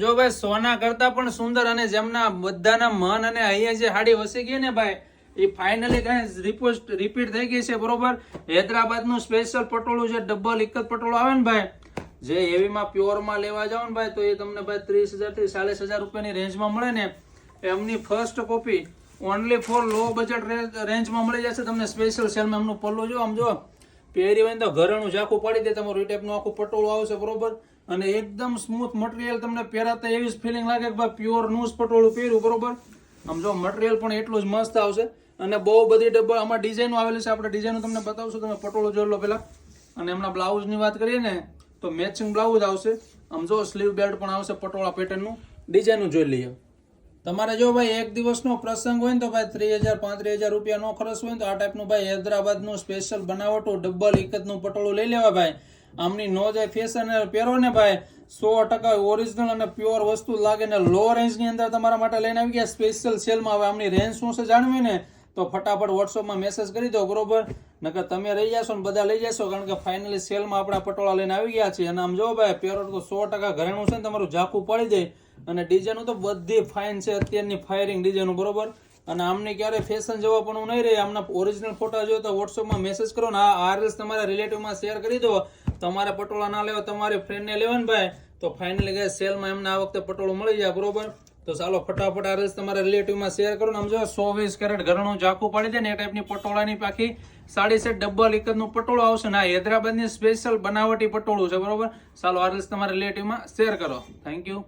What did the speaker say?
જો ભાઈ, સોના કરતા પણ સુંદર અને જેમના બધાના મન અને અહીંયા જે હાડી વસી ગઈ ને ભાઈ, એ ફાઇનલી કઈ રિપોસ્ટ રિપીટ થઈ ગઈ છે, બરોબર? હૈદરાબાદનું સ્પેશિયલ પટોળું છે ડબલ એક જ પટોળું આવે ને ભાઈ? જે હેવીમાં પ્યોરમાં લેવા જાવ ને ભાઈ, તો એ તમને ભાઈ ત્રીસ હજારથી ચાલીસ હજાર રૂપિયાની રેન્જમાં મળે ને, એમની first copy only for low budget રેન્જમાં મળી જશે, તમને સ્પેશિયલ સેલમાં એમનું પલ્લું જો, આમ જો. પહેરી હોય તો ઘરેણું ઝાખું પાડી દે, તમારું એ આખું પટોળું આવશે, બરોબર? અને એકદમ સ્મૂથ મટીરિયલ તમને પહેરાતા એવી જ ફિલિંગ લાગે કે ભાઈ પ્યોરનું પટોળું પહેર્યું, બરોબર? આમ જો મટીરિયલ પણ એટલું જ મસ્ત આવશે. અને બહુ બધી ડબ્બા, આમાં ડિઝાઇનો આવેલી છે, આપણે ડિઝાઇનો તમને બતાવશું, તમે પટોળું જોઈ લો પહેલાં. અને એમના બ્લાઉઝની વાત કરીએ ને, તો મેચિંગ બ્લાઉઝ આવશે. આમ જો સ્લીવ બેલ્ટ પણ આવશે પટોળા પેટર્નનું ડિઝાઇનું જોઈ લઈએ. તમારે જો ભાઈ એક દિવસનો પ્રસંગ હોય ને તો ભાઈ ત્રીસ હજાર, પાંત્રીસ હજાર રૂપિયા નો ખર્ચ હોય તો આ ટાઈપનું ભાઈ હૈદરાબાદનું સ્પેશિયલ બનાવટું ડબલ એકતનું પટોળું લઈ લેવા ભાઈ. આમની નો જાય ફેશન પહેરો ને ભાઈ, સો ટકા ઓરિજિનલ અને પ્યોર વસ્તુ લાગે ને લો રેન્જની અંદર તમારા માટે લઈને આવી ગયા. સ્પેશિયલ સેલમાં હવે આમની રેન્જ શું છે જાણવી ને? તો ફટાફટ વોટ્સઅપમાં મેસેજ કરી દો, બરોબર? નકર તમે રહી જશો ને બધા લઈ જશો, કારણ કે ફાઇનલી સેલમાં આપણા પટોળા લઈને આવી ગયા છે અને આમ જો ભાઈ, પેરોટ તો સો ટકા ઘરેણું છે ને તમારું ઝાકું પડી જાય. અને ડીજેનું તો બધી ફાઇન છે, અત્યારની ફાયરિંગ ડીજેનું બરોબર? અને આમને ક્યારે ફેશન જવા પણ નહીં રહે. આમના ઓરિજિનલ ફોટા જો તો વોટ્સઅપમાં મેસેજ કરો ને આ આરએસ તમારા રિલેટિવમાં શેર કરી દો. તમારે પટોળા ના લેવા, તમારી ફ્રેન્ડને લેવા ને ભાઈ. તો ફાઇનલી ગયા સેલમાં એમને આ વખતે પટોળું મળી જાય, બરોબર? તો ચાલો ફટાફટ આ રસ તમારા રિલેટિવમાં શેર કરો ને આમ જો સો વીસ કેરેટ ઘરનું ઝાકું પાડી દે ને એ ટાઈપની પટોળાની પાખી સાડી સેટ ડબલ એકદનું પટોળું આવશે ને આ હૈદરાબાદની સ્પેશિયલ બનાવટી પટોળું છે, બરોબર? ચાલો આ આરએસ તમારા રિલેટિવમાં શેર કરો. Thank you